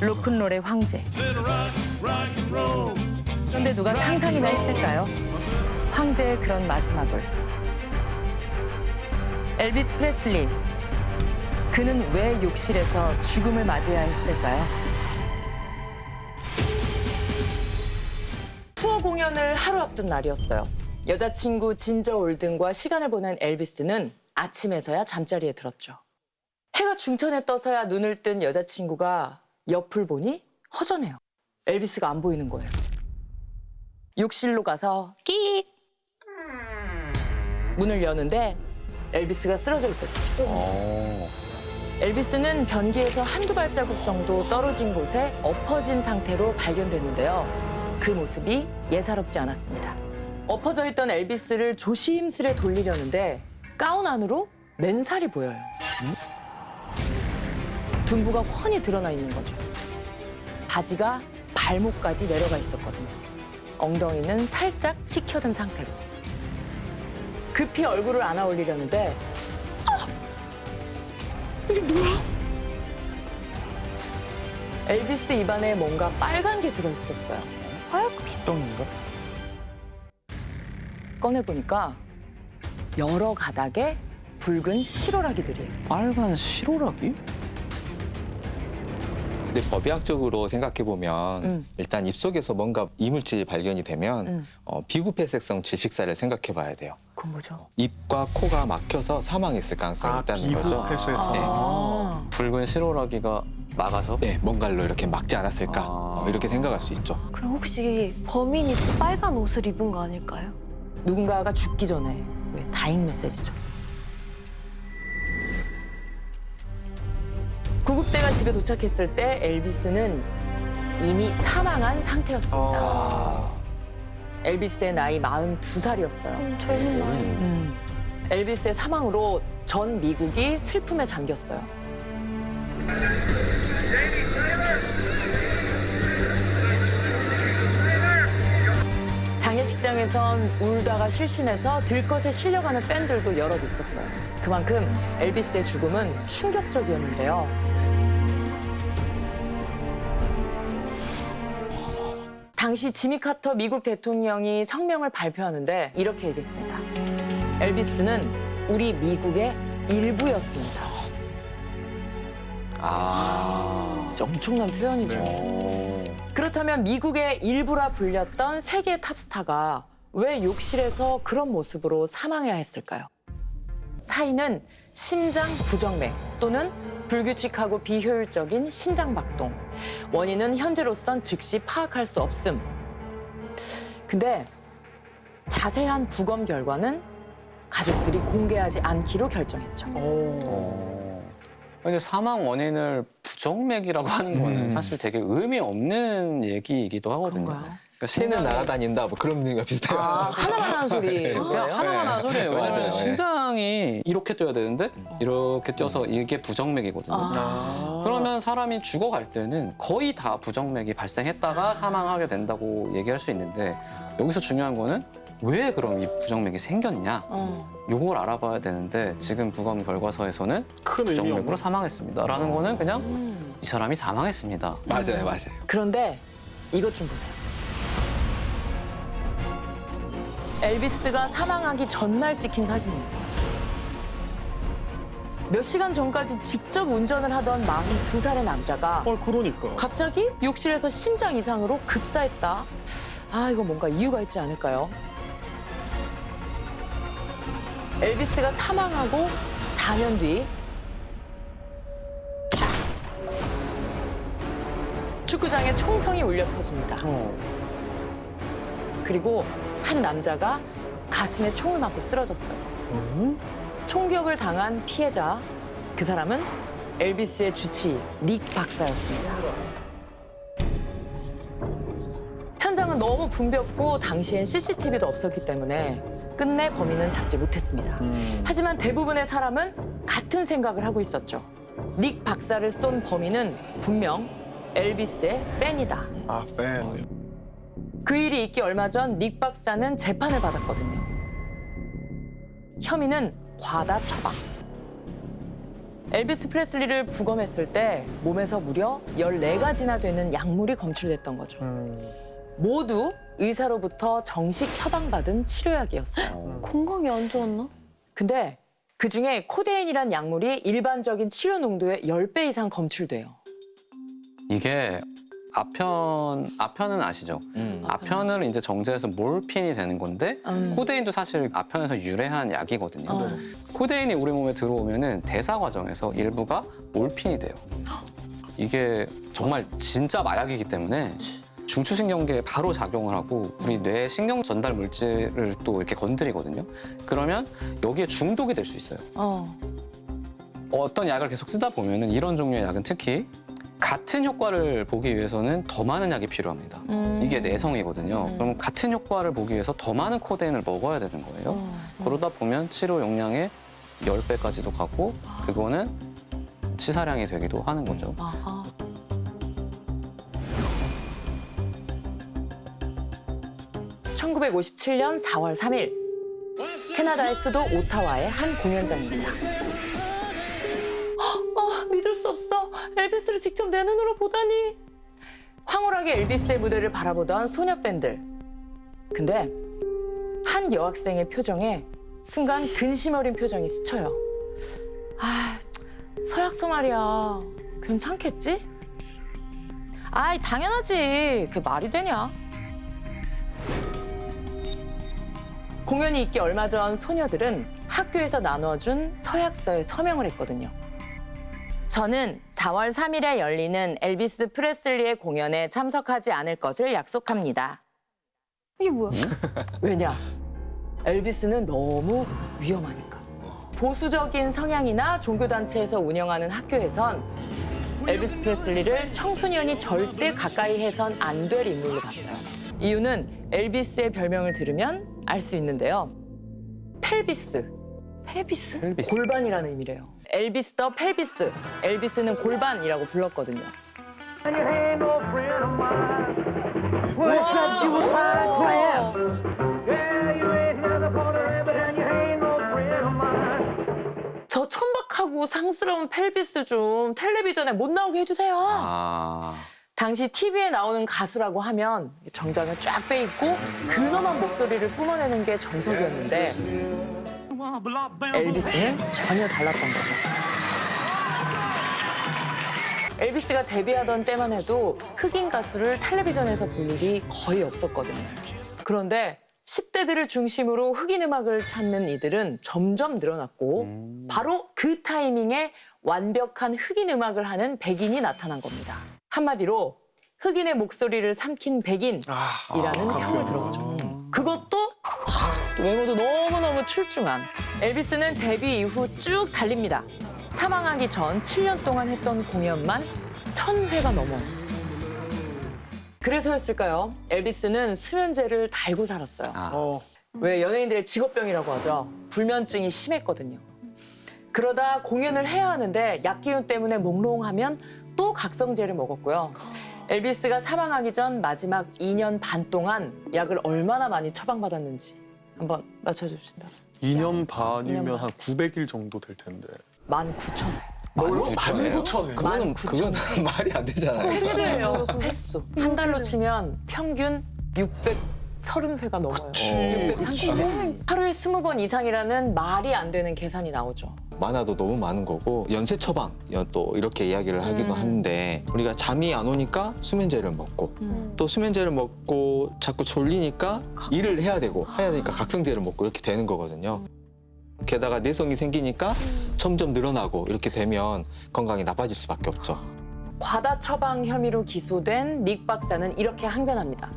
로큰롤의 황제. 근데 누가 상상이나 했을까요? 황제의 그런 마지막을. 엘비스 프레슬리. 그는 왜 욕실에서 죽음을 맞이해야 했을까요? 투어 공연을 하루 앞둔 날이었어요. 여자친구 진저 올든과 시간을 보낸 엘비스는 아침에서야 잠자리에 들었죠. 해가 중천에 떠서야 눈을 뜬 여자친구가 옆을 보니 허전해요. 엘비스가 안 보이는 거예요. 욕실로 가서 끽 문을 여는데 엘비스가 쓰러져 있거든요. 어. 엘비스는 변기에서 한두 발자국 정도 떨어진 곳에 엎어진 상태로 발견됐는데요. 그 모습이 예사롭지 않았습니다. 엎어져 있던 엘비스를 조심스레 돌리려는데 가운 안으로 맨살이 보여요. 둔부가 훤히 드러나 있는 거죠. 바지가 발목까지 내려가 있었거든요. 엉덩이는 살짝 치켜든 상태로. 급히 얼굴을 안아 올리려는데 이게 뭐야? 엘비스 입안에 뭔가 빨간 게 들어있었어요. 하얗게 피덩인가? 꺼내보니까 여러 가닥의 붉은 실오라기들이에요. 빨간 시로라기? 근데 법의학적으로 생각해 보면 음. 일단 입속에서 뭔가 이물질이 발견이 되면 음. 어, 비구폐색성 질식사를 생각해 봐야 돼요. 그건 뭐죠? 입과 코가 막혀서 사망했을 가능성이 아, 있다는 비구 거죠. 폐쇄성. 네. 아, 붉은 시로라기가 막아서? 네, 뭔가로 이렇게 막지 않았을까 아. 어, 이렇게 생각할 수 있죠. 그럼 혹시 범인이 빨간 옷을 입은 거 아닐까요? 누군가가 죽기 전에 왜 다잉 메시지죠? 구급대가 집에 도착했을 때 엘비스는 이미 사망한 상태였습니다. 아, 엘비스의 나이 42살이었어요. 음, 젊은 나이. 음. 엘비스의 사망으로 전 미국이 슬픔에 잠겼어요. 장례식장에선 울다가 실신해서 들것에 실려가는 팬들도 여럿 있었어요. 그만큼 엘비스의 죽음은 충격적이었는데요. 당시 지미 카터 미국 대통령이 성명을 발표하는데 이렇게 얘기했습니다. 엘비스는 우리 미국의 일부였습니다. 아. 진짜 엄청난 표현이죠. 오. 그렇다면 미국의 일부라 불렸던 세계 탑스타가 왜 욕실에서 그런 모습으로 사망해야 했을까요? 사인은 심장 부정맥 또는 불규칙하고 비효율적인 심장 박동. 원인은 현재로선 즉시 파악할 수 없음. 근데 자세한 부검 결과는 가족들이 공개하지 않기로 결정했죠. 오. 근데 사망 원인을 부정맥이라고 하는 거는 음. 사실 되게 의미 없는 얘기이기도 하거든요. 그런가요? 그러니까 새는 날아다닌다 뭐 그런 의미가 비슷해요. 아, 하나만 하는 소리. 그냥 하나만 하는 소리예요. 왜냐면 맞아요. 예. 심장이 이렇게 뛰어야 되는데 이렇게 뛰어서 이게 부정맥이거든요. 아. 그러면 사람이 죽어갈 때는 거의 다 부정맥이 발생했다가 사망하게 된다고 얘기할 수 있는데 여기서 중요한 거는 왜 그럼 이 부정맥이 생겼냐? 어. 요걸 알아봐야 되는데 지금 부검 결과서에서는 큰 의미 부정맥으로 없는. 사망했습니다라는 거는 그냥 음. 이 사람이 사망했습니다. 맞아요, 맞아요. 그런데 이것 좀 보세요. 엘비스가 사망하기 전날 찍힌 사진이에요. 몇 시간 전까지 직접 운전을 하던 42살의 남자가 어, 그러니까. 갑자기 욕실에서 심장 이상으로 급사했다. 아, 이거 뭔가 이유가 있지 않을까요? 엘비스가 사망하고 4년 뒤 축구장에 총성이 울려 퍼집니다. 어. 그리고 한 남자가 가슴에 총을 맞고 쓰러졌어요. 음? 총격을 당한 피해자 그 사람은 엘비스의 주치 닉 박사였습니다. 현장은 너무 붐볐고 당시엔 CCTV도 없었기 때문에 끝내 범인은 잡지 못했습니다. 음. 하지만 대부분의 사람은 같은 생각을 하고 있었죠. 닉 박사를 쏜 범인은 분명 엘비스의 팬이다. 아, 팬. 그 일이 있기 얼마 전 닉 박사는 재판을 받았거든요. 혐의는 과다 처방. 엘비스 프레슬리를 부검했을 때 몸에서 무려 14가지나 되는 약물이 검출됐던 거죠. 모두 의사로부터 정식 처방받은 치료약이었어요. 건강이 안 좋았나? 근데 그 중에 코데인이란 약물이 일반적인 치료 농도의 10배 이상 검출돼요. 이게 아편 아편은 아시죠? 음. 아편을 이제 정제해서 몰핀이 되는 건데 음. 코데인도 사실 아편에서 유래한 약이거든요. 어. 코데인이 우리 몸에 들어오면은 대사 과정에서 일부가 몰핀이 돼요. 이게 정말 진짜 마약이기 때문에 중추신경계에 바로 작용을 하고 우리 뇌 신경 전달 물질을 또 이렇게 건드리거든요. 그러면 여기에 중독이 될 수 있어요. 어. 어떤 약을 계속 쓰다 보면은 이런 종류의 약은 특히 같은 효과를 보기 위해서는 더 많은 약이 필요합니다. 음. 이게 내성이거든요. 그럼 같은 효과를 보기 위해서 더 많은 코데인을 먹어야 되는 거예요. 어. 그러다 보면 치료 용량의 10배까지도 가고 그거는 치사량이 되기도 하는 거죠. 아하. (1957년 4월 3일) 캐나다의 수도 오타와의 한 공연장입니다. 수 없어. 엘비스를 직접 내 눈으로 보다니. 황홀하게 엘비스의 무대를 바라보던 소녀 팬들. 근데 한 여학생의 표정에 순간 근심 어린 표정이 스쳐요. 아, 서약서 말이야. 괜찮겠지? 아이, 당연하지. 그게 말이 되냐? 공연이 있기 얼마 전 소녀들은 학교에서 나눠준 서약서에 서명을 했거든요. 저는 4월 3일에 열리는 엘비스 프레슬리의 공연에 참석하지 않을 것을 약속합니다. 이게 뭐야? 왜냐? 엘비스는 너무 위험하니까. 보수적인 성향이나 종교단체에서 운영하는 학교에선 엘비스 프레슬리를 청소년이 절대 가까이 해선 안 될 인물로 봤어요. 이유는 엘비스의 별명을 들으면 알 수 있는데요. 펠비스, 펠비스? 골반이라는 의미래요. 엘비스 더 펠비스, 엘비스는 골반이라고 불렀거든요. 저 천박하고 상스러운 펠비스 좀 텔레비전에 못 나오게 해주세요. 아, 당시 TV에 나오는 가수라고 하면 정장을 쫙 빼입고 근엄한 목소리를 뿜어내는 게 정석이었는데 엘비스는 전혀 달랐던 거죠. 엘비스가 데뷔하던 때만 해도 흑인 가수를 텔레비전에서 볼 일이 거의 없었거든요. 그런데 10대들을 중심으로 흑인 음악을 찾는 이들은 점점 늘어났고 바로 그 타이밍에 완벽한 흑인 음악을 하는 백인이 나타난 겁니다. 한마디로 흑인의 목소리를 삼킨 백인이라는 평을 들어보죠. 그것 도 하, 외모도 너무너무 출중한 엘비스는 데뷔 이후 쭉 달립니다. 사망하기 전 7년 동안 했던 공연만 1000회가 넘어요. 그래서였을까요? 엘비스는 수면제를 달고 살았어요. 아. 어. 왜 연예인들의 직업병이라고 하죠. 불면증이 심했거든요. 그러다 공연을 해야 하는데 약 기운 때문에 몽롱하면 또 각성제를 먹었고요. 엘비스가 사망하기 전 마지막 2년 반 동안 약을 얼마나 많이 처방받았는지 한번 맞춰주신다. 2년 반이면 2년 한 900일 정도 될 텐데. 19,000회. 뭘로? 19,000회. 그거는 그건 말이 안 되잖아요. 횟수예요. 횟수. 한 달로 치면 평균 630회가 넘어요. 그치. 630회. 하루에 20번 이상이라는 말이 안 되는 계산이 나오죠. 많아도 너무 많은 거고 연쇄 처방 또 이렇게 이야기를 하기도 하는데 우리가 잠이 안 오니까 수면제를 먹고 또 수면제를 먹고 자꾸 졸리니까 일을 해야 되고 해야 되니까 각성제를 먹고 이렇게 되는 거거든요. 게다가 내성이 생기니까 점점 늘어나고 이렇게 되면 건강이 나빠질 수밖에 없죠. 과다 처방 혐의로 기소된 닉 박사는 이렇게 항변합니다.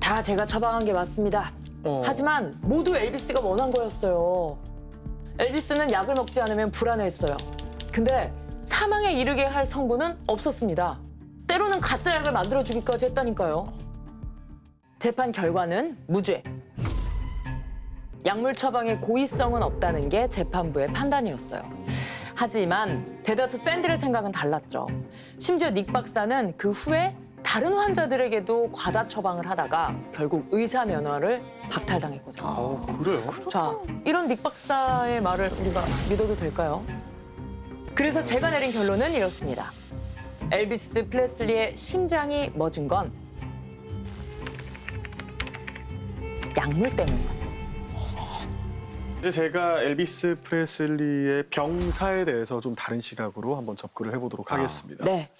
다 제가 처방한 게 맞습니다. 어. 하지만 모두 엘비스가 원한 거였어요. 엘비스는 약을 먹지 않으면 불안해했어요. 근데 사망에 이르게 할 성분은 없었습니다. 때로는 가짜 약을 만들어 주기까지 했다니까요. 재판 결과는 무죄. 약물 처방에 고의성은 없다는 게 재판부의 판단이었어요. 하지만 대다수 팬들의 생각은 달랐죠. 심지어 닉 박사는 그 후에 다른 환자들에게도 과다 처방을 하다가 결국 의사 면허를 박탈당했거든요. 어, 그래요? 자, 이런 닉 박사의 말을 우리가 믿어도 될까요? 그래서 제가 내린 결론은 이렇습니다. 엘비스 플레슬리의 심장이 멎은 건 약물 때문이다. 이제 제가 엘비스 프레슬리의 병사에 대해서 좀 다른 시각으로 한번 접근을 해보도록 하겠습니다. 네.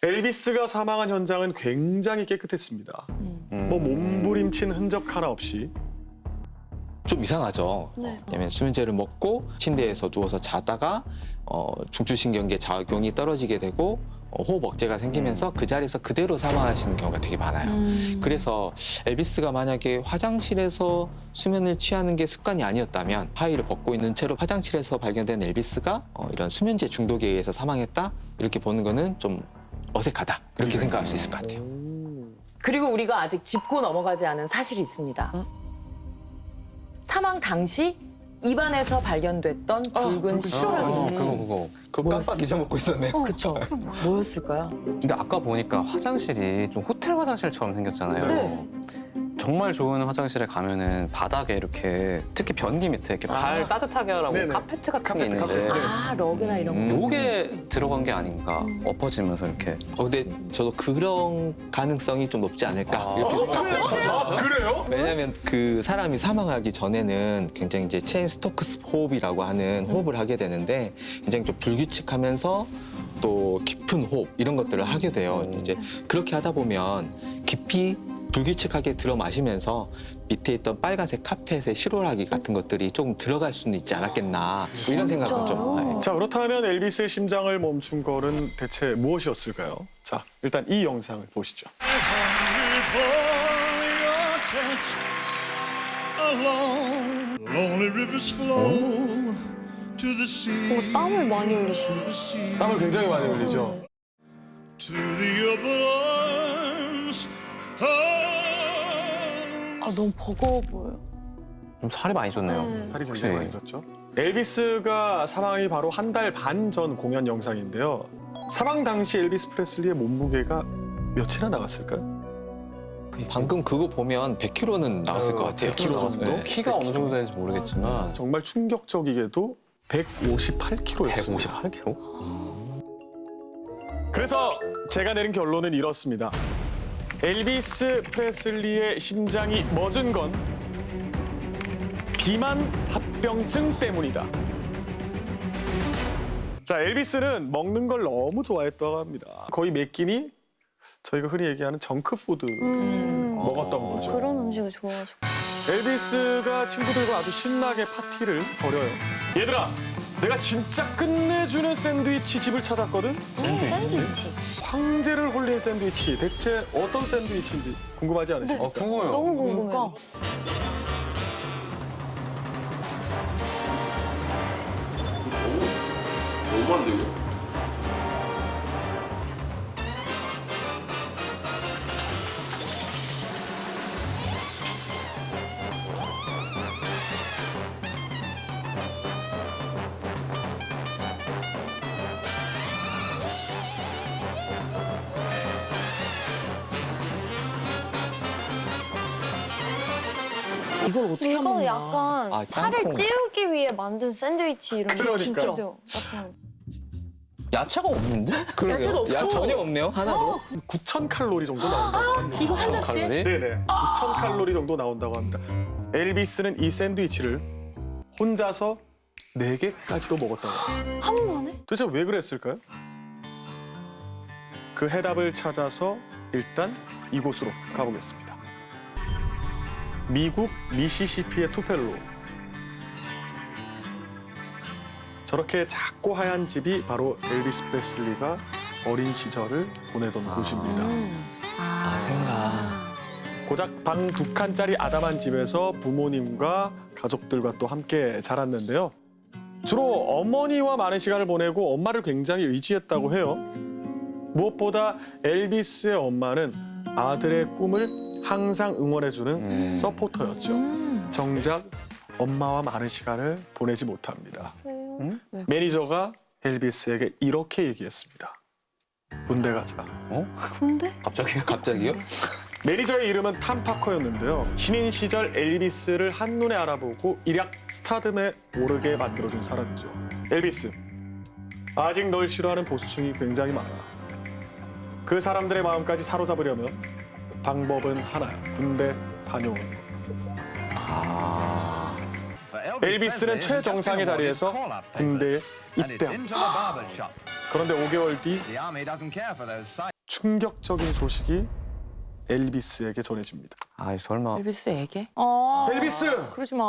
엘비스가 사망한 현장은 굉장히 깨끗했습니다. 뭐 몸부림친 흔적 하나 없이 좀 이상하죠. 네. 왜냐면 수면제를 먹고 침대에서 누워서 자다가 어, 중추신경계 작용이 떨어지게 되고 어, 호흡 억제가 생기면서 그 자리에서 그대로 사망하시는 경우가 되게 많아요. 그래서 엘비스가 만약에 화장실에서 수면을 취하는 게 습관이 아니었다면 하의를 벗고 있는 채로 화장실에서 발견된 엘비스가 어, 이런 수면제 중독에 의해서 사망했다 이렇게 보는 거는 좀 어색하다 이렇게 생각할 수 있을 것 같아요. 그리고 우리가 아직 짚고 넘어가지 않은 사실이 있습니다. 사망 당시 입안에서 발견됐던 붉은 시로라기 어. 그거 그거. 그거 깜빡 잊어먹고 있었네요. 그쵸. 뭐였을까요? 근데 아까 보니까 화장실이 좀 호텔 화장실처럼 생겼잖아요. 네. 정말 좋은 화장실에 가면은 바닥에 이렇게 특히 변기 밑에 이렇게 발 아. 따뜻하게 하라고 네네. 카페트 같은 카페트, 게 있는데 카페트. 아, 러그나 이런 거. 요게 들어간 게 아닌가 엎어지면서 이렇게 어, 근데 저도 그런 가능성이 좀 높지 않을까 이렇게 생각해요. 아, 그래요? 왜냐하면 그 사람이 사망하기 전에는 굉장히 이제 체인 스토크스 호흡이라고 하는 호흡을 하게 되는데 굉장히 좀 불규칙하면서 또 깊은 호흡 이런 것들을 하게 돼요. 이제 그렇게 하다 보면 깊이 불규칙하게 들어 마시면서 밑에 있던 빨간색 카펫의 시로라기 같은 것들이 조금 들어갈 수는 있지 않았겠나 뭐 이런 생각은 좀. 네. 자 그렇다면 엘비스의 심장을 멈춘 거는 대체 무엇이었을까요? 자 일단 이 영상을 보시죠. 어, 땀을 많이 흘리시네. 땀을 굉장히 많이 흘리죠. 아 너무 버거워 보여. 좀 살이 많이 쪘네요. 팔이 굉장히 확실히. 많이 졌죠. 엘비스가 사망이 바로 한 달 반 전 공연 영상인데요. 사망 당시 엘비스 프레슬리의 몸무게가 몇이나 나갔을까요? 방금 그거 보면 100kg는 나갔을 것 같아요. 100kg 정도? 네. 키가 어느 정도 되는지 모르겠지만 정말 충격적이게도 158kg였습니다. 158kg? 그래서 제가 내린 결론은 이렇습니다. 엘비스 프레슬리의 심장이 멎은 건 비만 합병증 때문이다. 자, 엘비스는 먹는 걸 너무 좋아했다고 합니다. 거의 몇 끼니 저희가 흔히 얘기하는 정크푸드 먹었던 거죠. 그런 음식을 좋아하시고. 엘비스가 친구들과 아주 신나게 파티를 벌여요. 얘들아, 내가 진짜 끝내주는 샌드위치 집을 찾았거든. 샌드위치. 황제를 홀린 샌드위치. 대체 어떤 샌드위치인지 궁금하지 않으세요? 어, 궁금해요. 너무 궁금해요. 이걸 아, 살을. 찌우기 위해 만든 샌드위치 이런 그러니까. 진짜. 약간 야채가 없는데? 그러게요. 야채도 없고. 야, 전혀 없네요. 하나도. 9,000 칼로리 정도 나온다고 합니다. 이거 한 접시에? 칼로리? 네네. 9,000 칼로리 정도 나온다고 합니다. 엘비스는 이 샌드위치를 혼자서 4개까지도 먹었다고 합니다. 한 번에? 도대체 왜 그랬을까요? 그 해답을 찾아서 일단 이곳으로 가보겠습니다. 미국 미시시피의 투펠로. 저렇게 작고 하얀 집이 바로 엘비스 프레슬리가 어린 시절을 보내던 곳입니다. 아, 생각. 고작 방 두 칸짜리 아담한 집에서 부모님과 가족들과 또 함께 자랐는데요. 주로 어머니와 많은 시간을 보내고 엄마를 굉장히 의지했다고 해요. 무엇보다 엘비스의 엄마는 아들의 꿈을 항상 응원해주는 음. 서포터였죠. 정작 엄마와 많은 시간을 보내지 못합니다. 음? 매니저가 엘비스에게 이렇게 얘기했습니다. 군대 가자. 어? 근데? 갑자기요? 갑자기요? 매니저의 이름은 탐 파커였는데요. 신인 시절 엘비스를 한눈에 알아보고 일약 스타듬에 오르게 만들어준 사람이죠. 엘비스, 아직 널 싫어하는 보수층이 굉장히 많아. 그 사람들의 마음까지 사로잡으려면 방법은 하나야. 군대 다녀오는 거. 아. 엘비스는 최정상의 자리에서 군대에 입대합니다. 그런데 5개월 뒤 충격적인 소식이 엘비스에게 전해집니다. 아 설마 엘비스에게? 어. 엘비스! 그러지 마.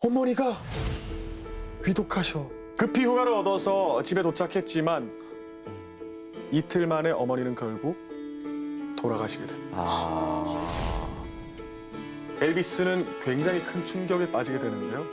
어머니가 위독하셔. 급히 휴가를 얻어서 집에 도착했지만 이틀 만에 어머니는 결국 돌아가시게 됩니다. 아 엘비스는 굉장히 큰 충격에 빠지게 되는데요.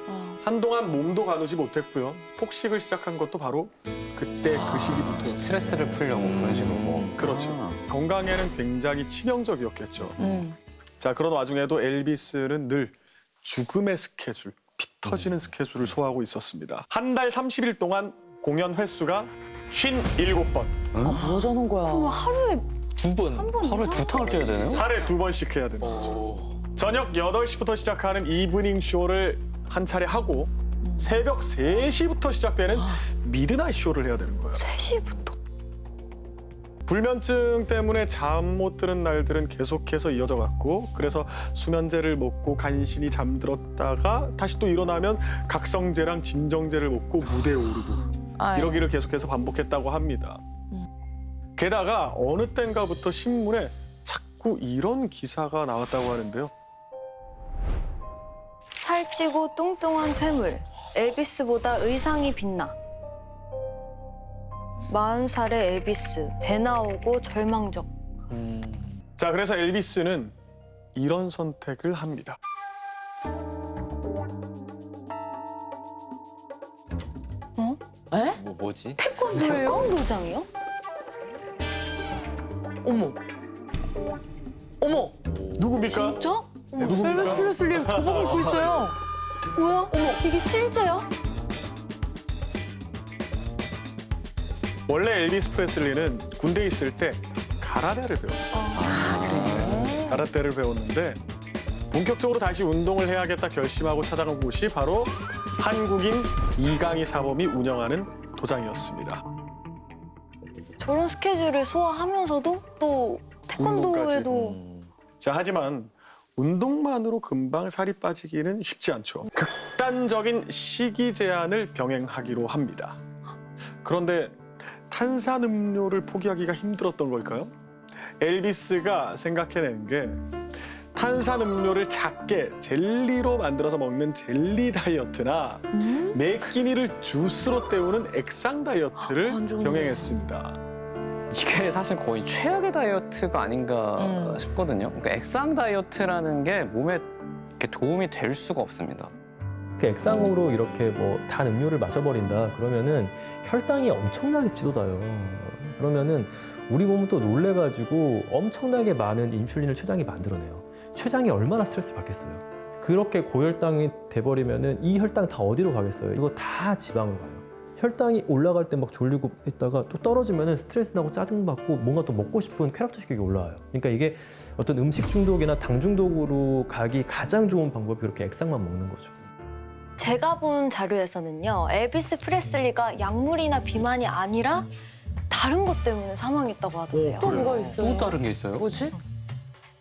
한동안 몸도 가누지 못했고요. 폭식을 시작한 것도 바로 그때 그 시기부터였어요. 스트레스를 풀려고 그런 식으로 뭐. 그렇죠. 아. 건강에는 굉장히 치명적이었겠죠. 음. 자, 그런 와중에도 엘비스는 늘 죽음의 스케줄, 피 터지는 스케줄을 소화하고 있었습니다. 한 달 30일 동안 공연 횟수가 57번. 아, 뭐 저는 거야. 그럼 하루에 두 번. 한 번 하루에 이상? 두 탕을 뛰어야 되네요? 하루에 두 번씩 해야 되는 거죠. 저녁 8시부터 시작하는 이브닝 쇼를 한 차례 하고 새벽 3시부터 시작되는 미드나잇 쇼를 해야 되는 거예요. 3시부터. 불면증 때문에 잠 못 드는 날들은 계속해서 이어져 갔고 그래서 수면제를 먹고 간신히 잠들었다가 다시 또 일어나면 각성제랑 진정제를 먹고 무대에 오르고 아유. 이러기를 계속해서 반복했다고 합니다. 게다가 어느 땐가부터 신문에 자꾸 이런 기사가 나왔다고 하는데요. 살찌고 뚱뚱한 퇴물. 엘비스보다 의상이 빛나. 40살의 엘비스. 배 나오고 절망적. 자, 그래서 엘비스는 이런 선택을 합니다. 에? 뭐 뭐지? 태권도장이요? 어머. 어머. 누굽니까? 진짜? 엘비스 프레슬리 교복 입고 있어요. 뭐야? 어머, 이게 실제야? 원래 엘비스 프레슬리는 군대에 있을 때 가라데를 배웠어 요. 가라테를 배웠는데 본격적으로 다시 운동을 해야겠다 결심하고 찾아간 곳이 바로 한국인 이강희 사범이 운영하는 도장이었습니다. 저런 스케줄을 소화하면서도 또 태권도에도 자, 하지만 운동만으로 금방 살이 빠지기는 쉽지 않죠. 극단적인 식이 제한을 병행하기로 합니다. 그런데 탄산 음료를 포기하기가 힘들었던 걸까요? 엘비스가 생각해낸 게 탄산 음료를 작게 젤리로 만들어서 먹는 젤리 다이어트나 매끼니를 주스로 때우는 액상 다이어트를 안 좋은데. 병행했습니다. 이게 사실 거의 최악의 다이어트가 아닌가 음. 싶거든요. 그러니까 액상 다이어트라는 게 몸에 이렇게 도움이 될 수가 없습니다. 그 액상으로 이렇게 뭐 단 음료를 마셔버린다 그러면은 혈당이 엄청나게 지도다요. 그러면은 우리 몸은 또 놀래가지고 엄청나게 많은 인슐린을 췌장이 만들어내요. 췌장이 얼마나 스트레스 받겠어요. 그렇게 고혈당이 돼버리면은 이 혈당 다 어디로 가겠어요? 이거 다 지방으로 가요. 혈당이 올라갈 때 막 졸리고 있다가 또 떨어지면은 스트레스 나고 짜증 받고 뭔가 또 먹고 싶은 쾌락도 식욕이 올라와요. 그러니까 이게 어떤 음식 중독이나 당 중독으로 가기 가장 좋은 방법이 그렇게 액상만 먹는 거죠. 제가 본 자료에서는요, 엘비스 프레슬리가 약물이나 비만이 아니라 다른 것 때문에 사망했다고 하던데요. 또 뭐가 있어요? 또 다른 게 있어요? 뭐지?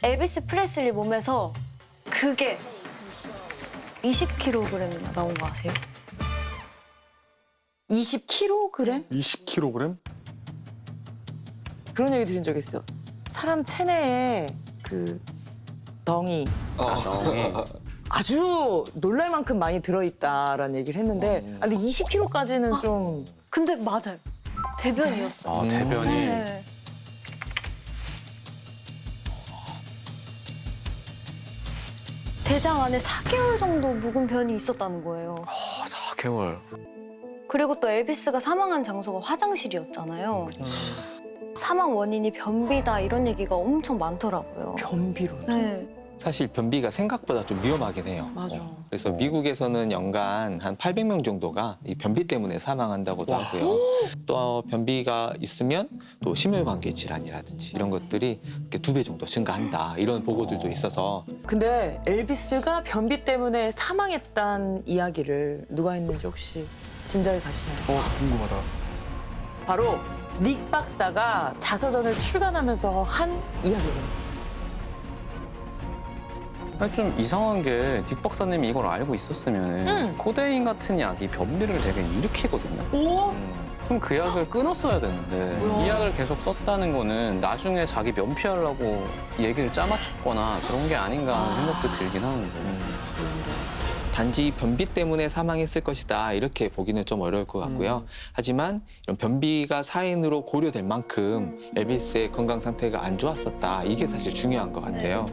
엘비스 프레슬리 몸에서 그게 20kg이나 나온 거 아세요? 20kg? 20kg? 그런 얘기 들은 적 있어. 사람 체내에 그 덩이 아, 정이. 아주 놀랄 만큼 많이 들어있다라는 얘기를 했는데 아, 근데 20kg까지는 좀 근데 맞아요. 대변이었어요. 아, 대변이. 네. 대장 안에 4개월 정도 묵은 변이 있었다는 거예요. 아, 4개월. 그리고 또 엘비스가 사망한 장소가 화장실이었잖아요. 사망 원인이 변비다 이런 얘기가 엄청 많더라고요. 변비로. 네. 사실 변비가 생각보다 좀 위험하긴 해요. 맞아. 어, 그래서 미국에서는 연간 한 800명 정도가 이 변비 때문에 사망한다고도 하고요. 또 변비가 있으면 또 심혈관계 질환이라든지 이런 것들이 두배 정도 증가한다 이런 보고들도 있어서 근데 엘비스가 변비 때문에 사망했다는 이야기를 누가 했는지 혹시 짐작이 가시나요? 어, 궁금하다. 바로 닉 박사가 자서전을 출간하면서 한. 아니, 좀 이상한 게 딕 박사님이 이걸 알고 있었으면 응. 코데인 같은 약이 변비를 되게 일으키거든요. 오? 그럼 그 약을 끊었어야 되는데 뭐야? 이 약을 계속 썼다는 거는 나중에 자기 면피하려고 얘기를 짜맞췄거나 그런 게 아닌가 하는 생각도 들긴 하는데 단지 변비 때문에 사망했을 것이다 이렇게 보기는 좀 어려울 것 같고요. 하지만 이런 변비가 사인으로 고려될 만큼 엘비스의 건강 상태가 안 좋았었다 이게 사실 중요한 것 같아요.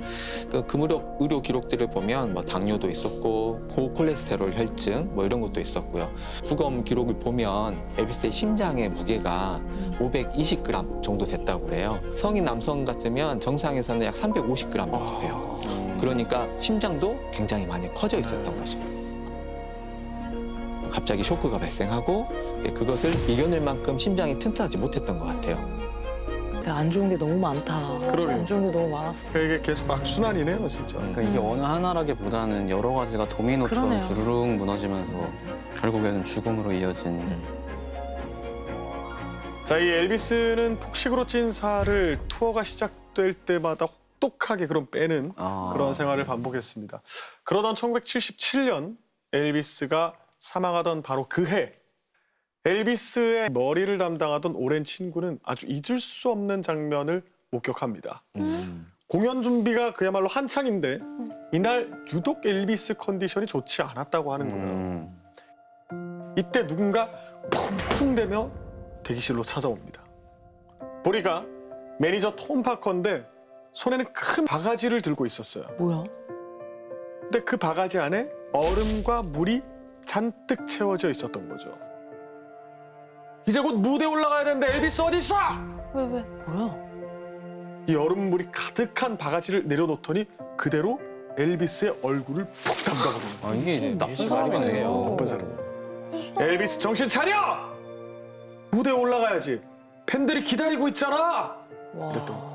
그 금의료 의료 기록들을 보면 뭐 당뇨도 있었고 고콜레스테롤 혈증 뭐 이런 것도 있었고요. 부검 기록을 보면 엘비스의 심장의 무게가 520g 정도 됐다고 그래요. 성인 남성 같으면 정상에서는 약 350g 정도 돼요. 그러니까 심장도 굉장히 많이 커져 있었던 거죠. 갑자기 쇼크가 발생하고 네, 그것을 이겨낼 만큼 심장이 튼튼하지 못했던 것 같아요. 근데 안 좋은 게 너무 많다. 그러게요. 안 좋은 게 너무 많았어. 이게 계속 악순환이네요, 진짜. 그러니까 이게 어느 하나라기보다는 여러 가지가 도미노처럼 그러네요. 주르륵 무너지면서 결국에는 죽음으로 이어진 음. 자, 이 엘비스는 폭식으로 찐 살을 투어가 시작될 때마다 혹독하게 그런 빼는 아. 그런 생활을 반복했습니다. 그러던 1977년 엘비스가 사망하던 바로 그 해, 엘비스의 머리를 담당하던 오랜 친구는 아주 잊을 수 없는 장면을 목격합니다. 음. 공연 준비가 그야말로 한창인데 이날 유독 엘비스 컨디션이 좋지 않았다고 하는 거예요. 음. 이때 누군가 쿵쿵대며 대기실로 찾아옵니다. 보리가 매니저 톰 파커인데 손에는 큰 바가지를 들고 있었어요. 뭐야? 근데 그 바가지 안에 얼음과 물이 잔뜩 채워져 있었던 거죠. 이제 곧 무대 올라가야 되는데 엘비스 어디 있어? 왜 왜? 뭐야? 이 얼음물이 가득한 바가지를 내려놓더니 그대로 엘비스의 얼굴을 푹 담가버리는 거예요. 아 이게 나쁜 사람이네요. 나쁜 사람. 엘비스 정신 차려! 무대 올라가야지. 팬들이 기다리고 있잖아. 와. 그랬던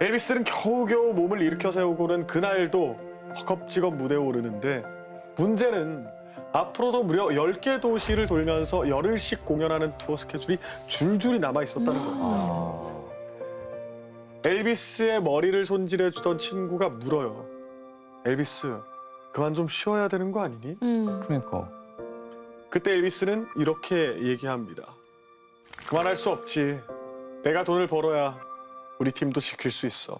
엘비스는 겨우겨우 몸을 일으켜 세우고는 그날도 허겁지겁 무대에 오르는데 문제는 앞으로도 무려 10개 도시를 돌면서 열흘씩 공연하는 투어 스케줄이 줄줄이 남아 있었다는 겁니다. 엘비스의 머리를 손질해 주던 친구가 물어요. 엘비스, 그만 좀 쉬어야 되는 거 아니니? 음. 그러니까 그때 엘비스는 이렇게 얘기합니다. 그만할 수 없지. 내가 돈을 벌어야 우리 팀도 지킬 수 있어.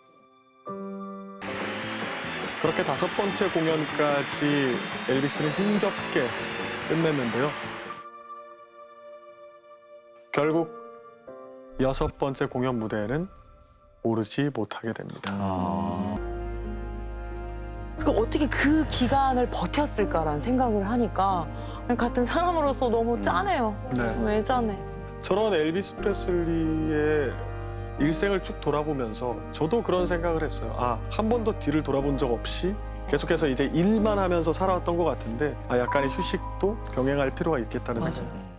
그렇게 다섯 번째 공연까지 엘비스는 힘겹게 끝냈는데요. 결국 여섯 번째 공연 무대에는 오르지 못하게 됩니다. 그 어떻게 그 기간을 버텼을까라는 생각을 하니까 같은 사람으로서 너무 짠해요. 네. 왜 짠해? 저런 엘비스 프레슬리의 일생을 쭉 돌아보면서 저도 그런 생각을 했어요. 아, 한 번도 뒤를 돌아본 적 없이 계속해서 이제 일만 하면서 살아왔던 것 같은데 아, 약간의 휴식도 병행할 필요가 있겠다는 맞아요. 생각.